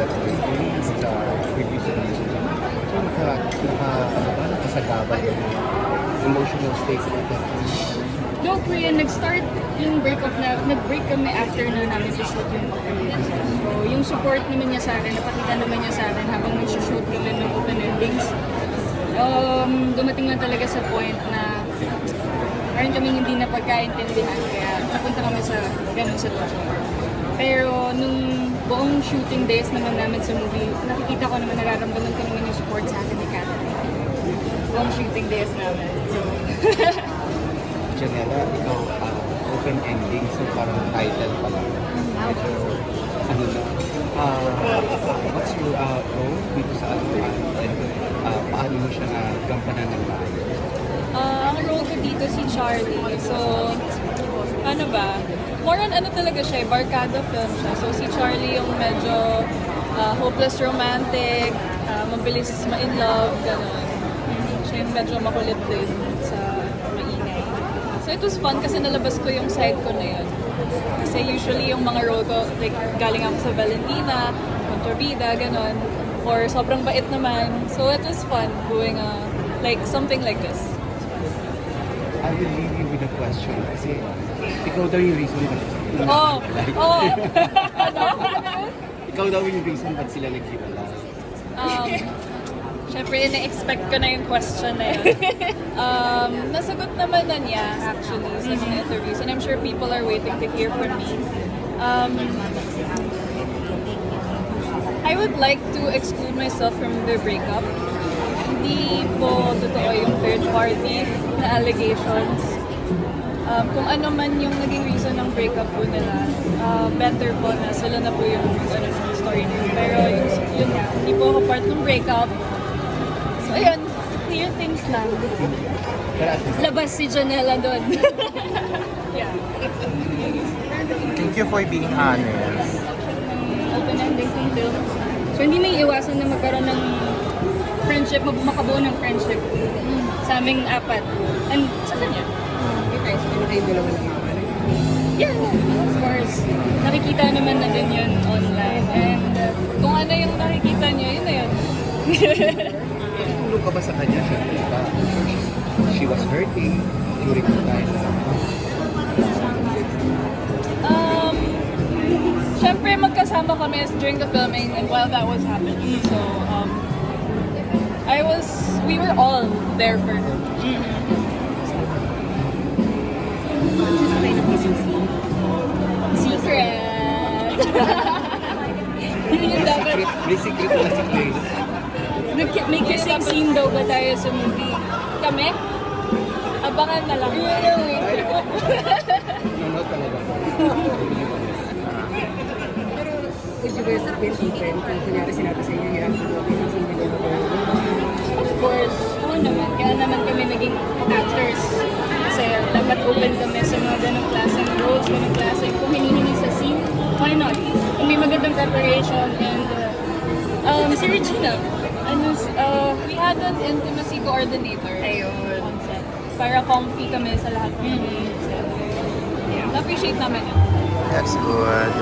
that experience sa previous relationship. So, naka, naka, ano ba, nakasagabal yung emotional state that. No, Kuya, nag-start yung breakup na, nag-break kami after na namin i-shoot yung opening. So, yung support naman niya sa akin, napakita naman niya sa akin habang nag-shoot kami ng open endings. Um, dumating lang talaga sa point na parang kami hindi na pagkaintindihan kaya napunta kami sa ganung sitwasyon. Pero nung buong shooting days naman namin sa movie, nakikita ko naman, nararamdaman ko naman yung support sa akin ni Catherine. Buong shooting days namin. So, Janela, ikaw, uh, open ending, so parang title pa lang. Medyo, ano na, uh, what's your uh, role dito sa ano, and uh, paano mo siya nagampanan ng maayos? Ah, ang role ko dito si Charlie. So, ano ba? More on ano talaga siya, eh, barkada film siya. So, si Charlie yung medyo ah, hopeless romantic, ah, mabilis ma-in love, gano'n. Siya yung medyo makulit din sa maingay. So, it was fun kasi nalabas ko yung side ko na yun. Kasi usually yung mga role ko, like, galing ako sa Valentina, Contravida, gano'n. Or sobrang bait naman. So, it was fun doing a, like, something like this. I will leave you with a question kasi ikaw daw yung reason ba't Oh, oh. ano? ikaw daw yung reason ba't sila naghiwalay. Um, Siyempre, na-expect ko na yung question na yun. Um, nasagot naman na niya, actually, sa mga interviews. And I'm sure people are waiting to hear from me. Um, I would like to exclude myself from their breakup. Hindi po totoo yung third party na allegations. Um, kung ano man yung naging reason ng breakup po nila, uh, better po na sila na po yung ano, ng story nila. Pero yung, yun, hindi po ako part ng breakup. So, ayun, clear things lang. Labas si Janela doon. Yeah. Thank you for being honest. open endings ng film. So, hindi may iwasan na magkaroon ng friendship, mag- makabuo ng friendship sa aming apat. And sa kanya. Yeah, of course. Nakikita naman na din yun online. And uh, Kung ano yung nakikita niyo, yun na yun. tulog ka ba sa kanya siya? Diba? She was hurting during the time Um, Siyempre, magkasama kami during the filming and while that was happening. So, um, I was, we were all there for her. Secret. yun yung dapat. may secret na si Clay. Nag- May kissing scene daw ba tayo sa movie? Kami? Abangan na lang. Nanonood talaga. Would you guys feel open kung kunyari sinabi sa inyo, have to go with this individual? Of course, oo naman. Kaya naman kami naging actors. Kasi dapat open kami preparation and uh, um, si Regina, ano, uh, We had an intimacy coordinator ayun. on set. Para comfy kami sa lahat ng Mhm. set. Na-appreciate namin yun. That's good.